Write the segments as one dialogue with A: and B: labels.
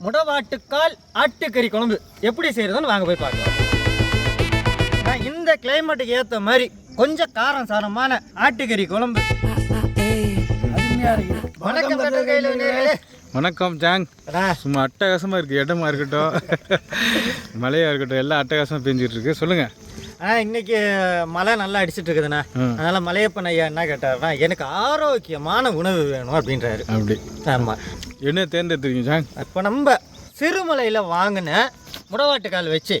A: முடவாட்டுக்கால் ஆட்டுக்கறி குழம்பு. எப்படி செய்யறதுன்னு வாங்க போய் பார்க்கலாம். நான் இந்த கிளைமேட்டுக்கு ஏற்ற மாதிரி கொஞ்சம் காரம் சாரமான ஆட்டுக்கறி குழம்பு. வணக்கம்.
B: வணக்கம் ஜாங்.
A: அடா,
B: சும்மா அட்டகாசமாக இருக்குது இடமா இருக்கட்டும். மழையாக இருக்கட்டும் எல்லாம் அட்டகாசமாக பெஞ்சிட்டு இருக்கு. சொல்லுங்கள்
A: ஆ, இன்னைக்கு மழை நல்லா அடிச்சிட்டு இருக்குதுண்ணா. அதனால மலையப்பன் ஐயா என்ன கேட்டாருன்னா எனக்கு ஆரோக்கியமான உணவு வேணும் அப்படின்றாரு.
B: அப்படி.
A: ஆமாம்
B: என்ன தேர்ந்தெடுத்துருக்கீங்க ஜாங்
A: இப்போ நம்ம சிறுமலையில் வாங்கின முடவாட்டுக்கால் வச்சு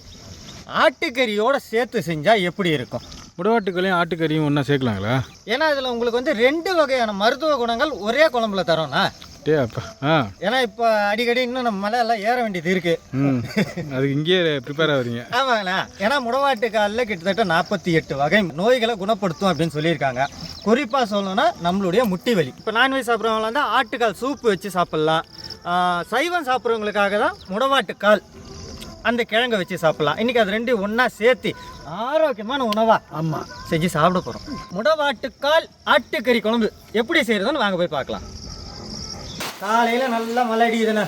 A: ஆட்டுக்கறியோட சேர்த்து செஞ்சால் எப்படி இருக்கும்?
B: முடவாட்டுக்களையும் ஆட்டுக்கறியும் ஒன்றா சேர்க்கலாங்களா?
A: ஏன்னா இதில் உங்களுக்கு வந்து ரெண்டு வகையான மருத்துவ குணங்கள் ஒரே குழம்புல தரோண்ணா
B: டே அப்பா ஆ.
A: ஏன்னா இப்போ அடிக்கடி இன்னும் நம்ம மலை எல்லாம் ஏற வேண்டியது இருக்கு.
B: ம் அதுக்கு இங்கேயே ப்ரிப்பேர் ஆகுறீங்க
A: ஆமாங்கண்ணா. ஏன்னா முடவாட்டுக்காலில் கிட்டத்தட்ட நாற்பத்தி எட்டு வகை நோய்களை குணப்படுத்தும் அப்படின்னு சொல்லியிருக்காங்க. குறிப்பாக சொல்லணும்னா நம்மளுடைய முட்டி வலி. இப்போ நான்வெஜ் சாப்பிட்றவங்க வந்து ஆட்டுக்கால் சூப்பு வச்சு சாப்பிட்லாம். சைவம் சாப்பிட்றவங்களுக்காக தான் முடவாட்டுக்கால் அந்த கிழங்கை வச்சு சாப்பிட்லாம். இன்றைக்கி அது ரெண்டையும் ஒன்றா சேர்த்து ஆரோக்கியமான உணவாக
C: ஆமாம்
A: செஞ்சு சாப்பிட போகிறோம் முடவாட்டுக்கால் ஆட்டுக்கறி குழம்பு எப்படி செய்கிறதுன்னு வாங்க போய் பார்க்கலாம். காலையில் நல்லா மழை அடிக்குதுண்ணே.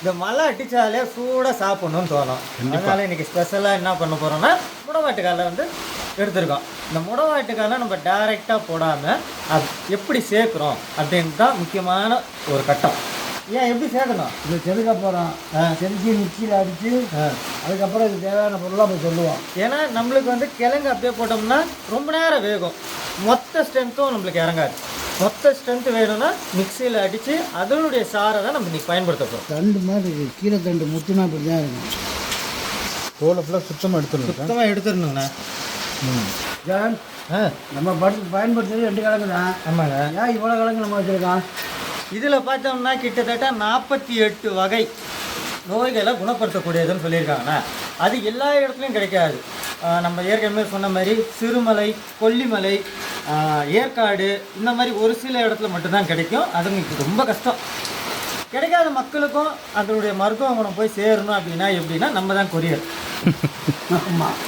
A: இந்த மழை அடித்தாலே சூடாக சாப்பிட்ணுன்னு தோணும். அதனால இன்னைக்கு ஸ்பெஷலாக என்ன பண்ண போகிறோம்னா முடவாட்டுக்காலை வந்து எடுத்திருக்கோம். இந்த முடவாட்டுக்காலை நம்ம டைரெக்டாக போடாமல் அது எப்படி சேர்க்குறோம் அப்படின்ட்டு தான் முக்கியமான ஒரு கட்டம். ஏன் எப்படி சேர்க்கணும்?
C: இதை செதுக்க போகிறோம். செதுக்கி மிக்சியில் அடித்து. அதுக்கப்புறம் இதுக்கு தேவையான பொருளாக போய் சொல்லுவோம்.
A: ஏன்னா நம்மளுக்கு வந்து கிழங்கு அப்படியே போட்டோம்னா ரொம்ப நேரம் வேகும். மொத்த ஸ்ட்ரென்த்தும் நம்மளுக்கு இறங்காது. மொத்த ஸ்ட்ரென்த் வேணும்னா மிக்சியில் அடித்து அதனுடைய சாரை தான் நம்ம இன்னைக்கு பயன்படுத்த போகிறோம்
C: தண்டு மாதிரி இருக்கு. கீழே தண்டு முத்துனா இப்படி தான் இருக்கும்.
B: தோலை ஃபுல்லாக சுத்தமாக எடுத்துடணும்
A: சுத்தமாக எடுத்துடணுங்கண்ணா
C: ஜான் நம்ம படுத்து பயன்படுத்துறது ரெண்டு கிழங்கு தான்.
A: ஆமாங்க.
C: ஏன் இவ்வளோ கிழங்கு நம்ம வச்சுருக்கோம்?
A: இதில் பார்த்தோம்னா கிட்டத்தட்ட நாற்பத்தி எட்டு வகை நோய்களை குணப்படுத்தக்கூடியதுன்னு சொல்லியிருக்காங்கண்ணா. அது எல்லா இடத்துலையும் கிடைக்காது. நம்ம ஏற்கனவே சொன்ன மாதிரி சிறுமலை கொல்லிமலை ஏற்காடு இந்த மாதிரி ஒரு சில இடத்துல மட்டும்தான் கிடைக்கும். அது உங்களுக்கு ரொம்ப கஷ்டம். கிடைக்காத மக்களுக்கும் அதனுடைய மருத்துவ குணம் போய் சேரணும் அப்படின்னா எப்படின்னா நம்ம தான் கொரியர்.
C: ஆமாம்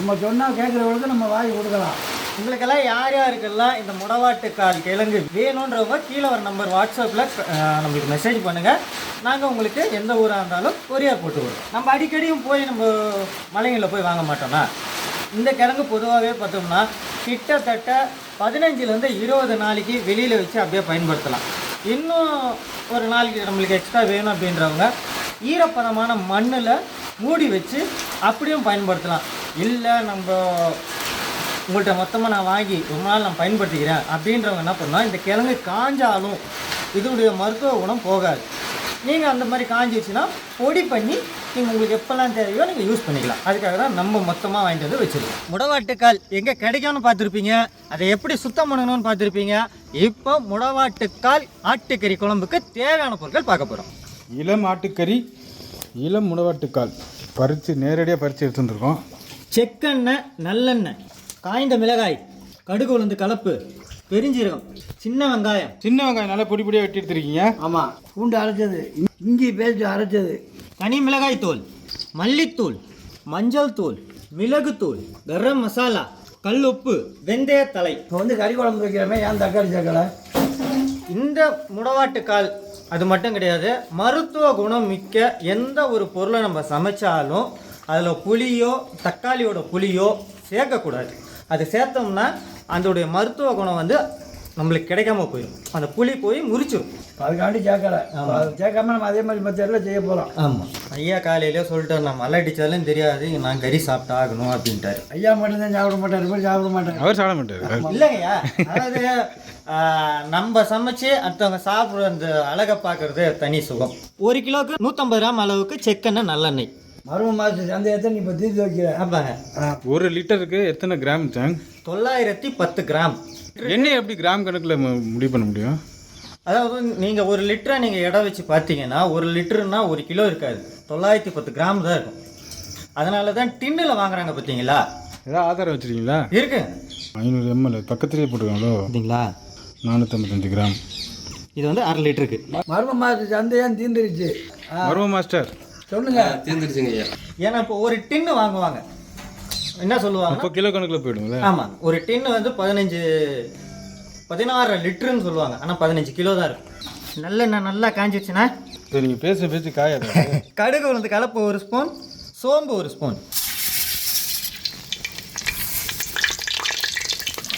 C: நம்ம சொன்னால் கேட்குறவங்களுக்கு நம்ம வாங்கி கொடுக்கலாம்.
A: உங்களுக்கெல்லாம் யார் யாருக்கெல்லாம் இந்த முடவாட்டுக்கால் கிழங்கு வேணுன்றவங்க கீழே ஒரு நம்பர் வாட்ஸ்அப்பில் நம்மளுக்கு மெசேஜ் பண்ணுங்கள் நாங்கள் உங்களுக்கு எந்த ஊராக இருந்தாலும் கொரியர் போட்டு விடுவோம் நம்ம அடிக்கடியும் போய் நம்ம மலைகளில் போய் வாங்க மாட்டோம்னா? இந்த கிழங்கு பொதுவாகவே பார்த்தோம்னா கிட்டத்தட்ட பதினஞ்சுலேருந்து இருபது நாளைக்கு வெளியில் வச்சு அப்படியே பயன்படுத்தலாம். இன்னும் ஒரு நாளைக்கு நம்மளுக்கு எக்ஸ்ட்ரா வேணும் அப்படின்றவங்க ஈரப்பதமான மண்ணில் மூடி வச்சு அப்படியும் பயன்படுத்தலாம். இல்லை நம்ம உங்கள்கிட்ட மொத்தமாக நான் வாங்கி ரொம்ப நாள் நான் பயன்படுத்திக்கிறேன். அப்படின்றவங்க என்ன பண்ணால் இந்த கிழங்கு காஞ்சாலும் இதனுடைய மருத்துவ குணம் போகாது. நீங்கள் அந்த மாதிரி காஞ்சிச்சுன்னா பொடி பண்ணி நீங்கள் உங்களுக்கு எப்போல்லாம் தேவையோ நீங்கள் யூஸ் பண்ணிக்கலாம். அதுக்காக தான் நம்ம மொத்தமாக வாங்கிட்டு வந்து வச்சுருக்கோம். முடவாட்டுக்கால் எங்கே கிடைக்கும்னு பார்த்துருப்பீங்க? அதை எப்படி சுத்தம் பண்ணணும்னு பார்த்துருப்பீங்க? இப்போ முடவாட்டுக்கால் ஆட்டுக்கறி குழம்புக்கு தேவையான பொருட்கள் பார்க்க போகிறோம்
B: இளம் ஆட்டுக்கறி இளம் முடவாட்டுக்கால் பறித்து நேரடியாக பறித்து எடுத்துருந்துருக்கோம்
A: செக்கெண்ணெய் நல்லெண்ணெய் காய்ந்த மிளகாய் கடுகு உளுந்து கலப்பு பெருஞ்சீரகம் சின்ன வெங்காயம்.
B: சின்ன வெங்காயம் நல்லா பொடி பொடியாக வெட்டி எடுத்துருக்கீங்க.
C: ஆமாம் பூண்டு அரைச்சது இஞ்சி பேஸ்ட் அரைச்சது.
A: தனி மிளகாய் தூள் மல்லித்தூள் மஞ்சள் தூள் மிளகுத்தூள் கரம் மசாலா கல் உப்பு வெந்தயத்தலை
C: இப்போ வந்து கறி குழம்பு வைக்கிறமே ஏன் தக்காளி சேர்க்கலை?
A: இந்த முடவாட்டுக்கால் அது மட்டும் கிடையாது மருத்துவ குணம் மிக்க எந்த ஒரு பொருளை நம்ம சமைச்சாலும் அதில் புளியோ தக்காளியோட புளியோ சேர்க்கக்கூடாது. அது சேர்த்தோம்னா அதோடைய மருத்துவ குணம் வந்து நம்மளுக்கு கிடைக்காம போயிடும் அந்த புளி போய் முறிச்சிடும்
C: அதுக்காண்டி சேர்க்கலை. அது சேர்க்காம நம்ம அதே மாதிரி மெத்தடில் செய்ய போகிறோம்
A: ஆமாம் ஐயா காலையிலே சொல்லிட்டு நான் மலை அடித்தாலும் தெரியாது நான் கறி சாப்பிட்டாகணும் அப்படின்ட்டாரு.
C: ஐயா மட்டும்தான் சாப்பிட மாட்டார் சாப்பிட மாட்டார்.
B: அவர் சாப்பிட மாட்டார்.
A: இல்லைங்கய்யா. அதாவது நம்ம சமைச்சு அடுத்தவங்க சாப்பிட்ற அந்த அழகை பார்க்கறது தனி சுகம். ஒரு கிலோவுக்கு நூற்றம்பது கிராம் அளவுக்கு செக்கெண்ணெய் நல்லெண்ணெய்.
C: மரும மாதத்து சந்தேகத்தை நீ இப்போ தீர்த்து வைக்கிற.
A: ஆமாங்க
B: ஒரு லிட்டருக்கு எத்தனை கிராம் ஜாங்
A: தொள்ளாயிரத்தி பத்து கிராம்.
B: எண்ணெய் எப்படி கிராம் கணக்கில் முடிவு பண்ண முடியும்?
A: அதாவது நீங்கள் ஒரு லிட்டரை நீங்கள் எடை வச்சு பார்த்தீங்கன்னா ஒரு லிட்டருன்னா ஒரு கிலோ இருக்காது. தொள்ளாயிரத்தி பத்து கிராம் தான் இருக்கும். அதனால தான் டின்னில் வாங்குறாங்க பார்த்தீங்களா
B: ஏதாவது ஆதாரம் வச்சுருக்கீங்களா?
A: இருக்கு.
B: ஐநூறு எம்எல் பக்கத்துலேயே போட்டுருக்காங்களோ?
A: அப்படிங்களா?
B: நானூற்றம்பத்தஞ்சு கிராம்.
A: இது வந்து அரை லிட்டருக்கு.
C: மரும மாதத்து சந்தேகம் தீர்ந்துருச்சு. ஆ,
B: மருவ மாஸ்டர்.
C: சொல்லுங்க.
A: ஏன்னா இப்போ ஒரு டின்னு வாங்குவாங்க. என்ன சொல்லுவாங்க?
B: முப்பது கிலோ கணக்கில் போயிடுங்களே
A: ஆமாம் ஒரு டின்னு வந்து பதினஞ்சு பதினாறு லிட்டருன்னு சொல்லுவாங்க. ஆனால் பதினஞ்சு கிலோ தான் இருக்கும். நல்லெண்ணெய் நல்லா காஞ்சிச்சுன்னா
B: இப்போ நீங்கள் பேச பேச்சு காயாது.
A: கடுகு உளுந்து கலப்பு ஒரு ஸ்பூன் சோம்பு ஒரு ஸ்பூன்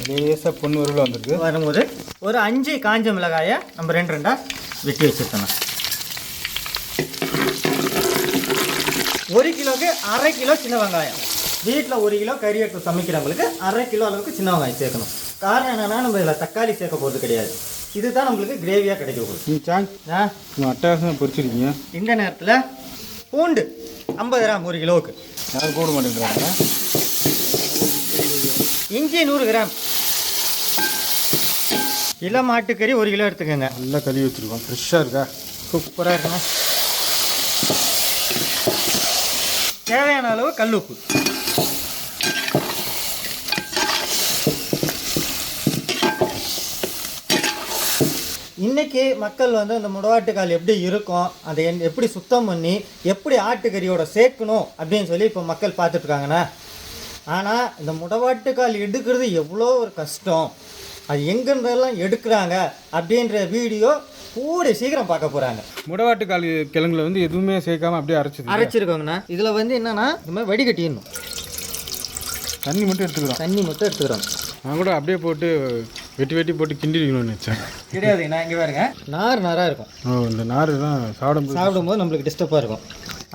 B: லேசாக பொண்ணு உருவில் வந்திருக்கு.
A: வரும்போது ஒரு அஞ்சு காஞ்ச மிளகாயை நம்ம ரெண்டு ரெண்டாக வெட்டி வச்சுருக்கணும். கிலோக்கு அரை கிலோ சின்ன வெங்காயம். வீட்டில் ஒரு கிலோ கறி எடுத்து சமைக்கிறவங்களுக்கு அரை கிலோ அளவுக்கு சின்ன வெங்காயம் சேர்க்கணும். காரணம் என்னென்னா நம்ம இதில் தக்காளி சேர்க்க போகிறது கிடையாது. இதுதான் நம்மளுக்கு கிரேவியாக கிடைக்க போகுது.
B: நீ சாங்
A: ஆ?
B: நீங்கள் அட்டகாசமாக பொரிச்சிருக்கீங்க.
A: இந்த நேரத்தில் பூண்டு ஐம்பது கிராம் ஒரு கிலோவுக்கு.
B: யாரும் போட மாட்டேங்கிறாங்க.
A: இஞ்சி நூறு கிராம். இளம் மாட்டுக்கறி ஒரு கிலோ எடுத்துக்கோங்க.
B: நல்லா கழுவி வச்சுருக்கோம். ஃப்ரெஷ்ஷாக இருக்கா?
A: சூப்பராக இருக்கணும். தேவையான அளவு கல்ப்பு இன்றைக்கி மக்கள் வந்து இந்த முடவாட்டுக்கால் எப்படி இருக்கும் அதை என்- எப்படி சுத்தம் பண்ணி எப்படி ஆட்டுக்கறியோட சேர்க்கணும் அப்படின்னு சொல்லி இப்போ மக்கள் பார்த்துட்ருக்காங்கண்ணா ஆனால் இந்த முடவாட்டுக்கால் எடுக்கிறது எவ்வளோ ஒரு கஷ்டம். அது எங்கன்றதெல்லாம் எடுக்கிறாங்க அப்படின்ற வீடியோ கூட சீக்கிரம் பார்க்க போகிறாங்க
B: முடவாட்டு கால் கிழங்குல வந்து எதுவுமே சேர்க்காம அப்படியே அரைச்சிது
A: அரைச்சிருக்கோங்கண்ணா. இதில் வந்து என்னன்னா இந்த மாதிரி வடிகட்டிடணும்
B: தண்ணி மட்டும் எடுத்துக்கிறோம்.
A: தண்ணி மட்டும் எடுத்துக்கிறோம்.
B: நான் கூட அப்படியே போட்டு வெட்டி வெட்டி போட்டு கிண்டிருக்கணும்னு நினச்சேன்.
A: கிடையாதுங்கண்ணா இங்கே பாருங்க. நார் நாராக இருக்கும்.
B: ஓ இந்த நார் தான் சாப்பிடும்போது
A: சாப்பிடும்போது நம்மளுக்கு டிஸ்டர்பாக இருக்கும்.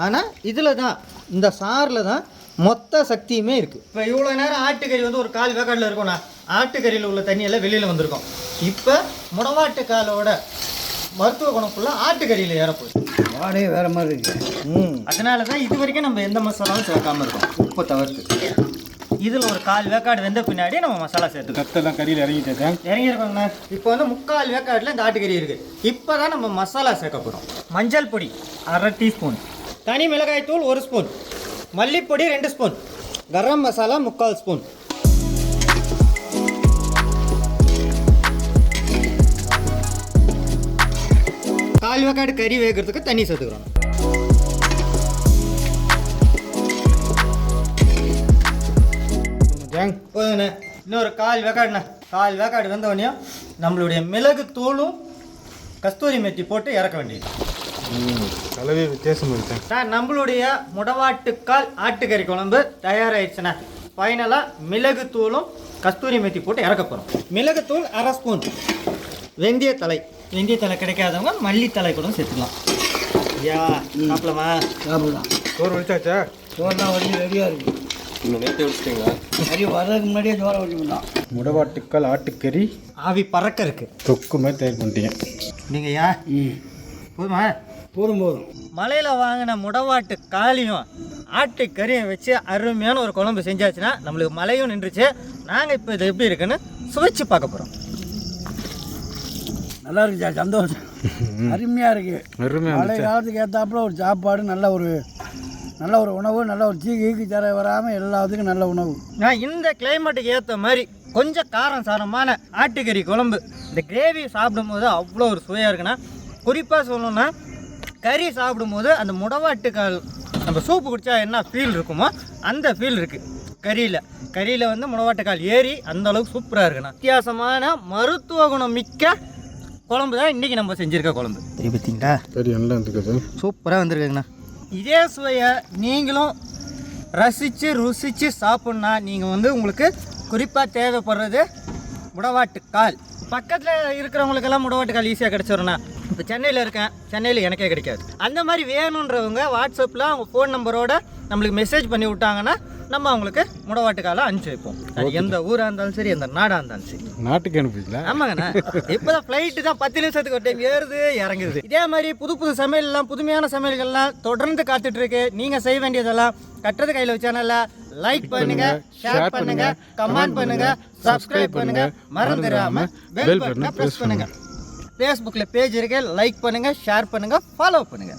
A: ஆனால் இதில் தான் இந்த சாரில் தான் மொத்த சக்தியுமே இருக்குது இப்போ இவ்வளோ நேரம் ஆட்டுக்கறி வந்து ஒரு கால் வேக்காடில் இருக்கும்ண்ணா. ஆட்டுக்கறியில் உள்ள தண்ணியெல்லாம் வெளியில் வந்திருக்கும். இப்போ முடவாட்டுக்காலோட மருத்துவ குணம் ஃபுல்லாக ஆட்டுக்கறியில் ஏறப்போகுது
C: வாடையே வேறு மாதிரி இருக்கு.
A: ம். அதனால தான் இது வரைக்கும் நம்ம எந்த மசாலாவும் சேர்க்காம இருக்கோம். உப்பு தவிர்த்து. இதில் ஒரு கால் வேக்காடு வெந்த பின்னாடி நம்ம மசாலா சேர்த்துக்கோம்
B: கத்தெல்லாம் கறியில் இறங்கிட்டேன்
A: இறங்கியிருக்கோங்கண்ணா இப்போ வந்து முக்கால் வேக்காட்டில் இந்த ஆட்டுக்கறி இருக்குது இப்போ தான் நம்ம மசாலா சேர்க்க போகிறோம் மஞ்சள் பொடி அரை டீஸ்பூன். தனி மிளகாய் தூள் ஒரு ஸ்பூன். மல்லிப்பொடி ரெண்டு ஸ்பூன். கரம் மசாலா முக்கால் ஸ்பூன். கால் வேக்காடு கறி வேகிறதுக்கு தண்ணி சேர்த்துக்கிறோம்
B: ஜாங்
A: போதுண்ணே இன்னொரு கால் வேக்காடுண்ணா கால் வேக்காடு வந்தவொடனே நம்மளுடைய மிளகு தூளும் கஸ்தூரி மெத்தி போட்டு இறக்க வேண்டியது
B: கலவே வித்தியாசம்
A: சார் நம்மளுடைய முடவாட்டுக்கால் ஆட்டுக்கறி குழம்பு தயாராகிடுச்சுண்ணா ஃபைனலாக மிளகு தூளும் கஸ்தூரி மெத்தி போட்டு இறக்க போகிறோம் மிளகு தூள் அரை ஸ்பூன் வெந்தயத்தலை வெந்தயத்தலை கிடைக்காதவங்க மல்லித்தலை கூட சேர்த்துக்கலாம். ஐயா சாப்பிடலாமா
C: சாப்பிடலாம்
B: சோறு வச்சாச்சா?
C: சோறுலாம் வரைக்கும் ரெடியாக இருக்கு.
D: இன்னும் நேற்று வச்சுட்டீங்களா?
C: கறி வர்றதுக்கு முன்னாடியே சோறை வச்சுக்கலாம்
B: முடவாட்டுக்கால் ஆட்டுக்கறி
A: ஆவி பறக்க இருக்கு.
B: தொக்கு மாதிரி தயார் பண்ணிட்டீங்க.
A: நீங்கள் யா
C: ம்.
A: போதுமா?
C: போதும் போதும்.
A: மலையில் வாங்கின முடவாட்டு காலையும் ஆட்டுக்கறியும் வச்சு அருமையான ஒரு குழம்பு செஞ்சாச்சுன்னா நம்மளுக்கு மழையும் நின்றுச்சு. நாங்கள் இப்போ இது எப்படி இருக்குன்னு சுவைச்சு பார்க்க போகிறோம்
C: நல்லா இருக்குச்சா? சந்தோஷம். அருமையாக இருக்கு.
B: அருமையாக
C: மழை காலத்துக்கு ஏற்றாப்புல ஒரு சாப்பாடு நல்ல ஒரு நல்ல ஒரு உணவு நல்ல ஒரு சீக்கு ஈக்கு தர வராமல் எல்லாத்துக்கும் நல்ல உணவு.
A: நான் இந்த கிளைமேட்டுக்கு ஏற்ற மாதிரி கொஞ்சம் காரம் சாரமான ஆட்டுக்கறி குழம்பு. இந்த கிரேவி சாப்பிடும்போது அவ்வளோ ஒரு சுவையாக இருக்குண்ணா குறிப்பாக சொல்லணும்னா கறி சாப்பிடும்போது அந்த முடவாட்டுக்கால் நம்ம சூப்பு குடித்தா என்ன ஃபீல் இருக்குமோ அந்த ஃபீல் இருக்குது கறியில். கறியில் வந்து முடவாட்டுக்கால் ஏறி அந்த அளவுக்கு சூப்பராக இருக்குண்ணா. வித்தியாசமான மருத்துவ குணம் மிக்க குழம்பு தான் இன்றைக்கி நம்ம செஞ்சுருக்க குழம்பு. சரி பார்த்தீங்களா
B: சரி நல்லா இருந்துக்குது
A: சூப்பராக வந்திருக்குங்கண்ணா. இதே சுவையை நீங்களும் ரசித்து ருசித்து சாப்பிட்னா நீங்கள் வந்து உங்களுக்கு குறிப்பாக தேவைப்படுறது முடவாட்டுக்கால். பக்கத்தில் இருக்கிறவங்களுக்கெல்லாம் முடவாட்டுக்கால் ஈஸியாக கிடச்சிரும்ண்ணா. இப்போ சென்னையில் இருக்கேன். சென்னையில் எனக்கே கிடைக்காது. அந்த மாதிரி வேணுன்றவங்க வாட்ஸ்அப்பில் அவங்க ஃபோன் நம்பரோட நம்மளுக்கு மெசேஜ் பண்ணி விட்டாங்கன்னா நம்ம அவங்களுக்கு முடவாட்டுக்காலை அனுப்பிச்சி வைப்போம். அது எந்த ஊராக இருந்தாலும் சரி எந்த நாடாக இருந்தாலும் சரி.
B: நாட்டுக்கு அனுப்பிங்களா
A: ஆமாங்கண்ணா. இப்போதான் ஃப்ளைட்டு தான் பத்து நிமிஷத்துக்கு ஒரு டைம் ஏறுது இறங்குது. இதே மாதிரி புது புது சமையல்லாம் புதுமையான சமையல்கள்லாம் தொடர்ந்து காத்துட்டு இருக்கு. நீங்க செய்ய வேண்டியதெல்லாம் கட்டுறது கையில் சேனல்ல லைக் பண்ணுங்க ஷேர் பண்ணுங்க கமெண்ட் பண்ணுங்க சப்ஸ்கிரைப் பண்ணுங்க. மறந்துடாம பெல் பட்டனை பிரஸ் பண்ணுங்க. ஃபேஸ்புக்கில் பேஜ் இருக்கு லைக் பண்ணுங்க ஷேர் பண்ணுங்க ஃபாலோ பண்ணுங்க.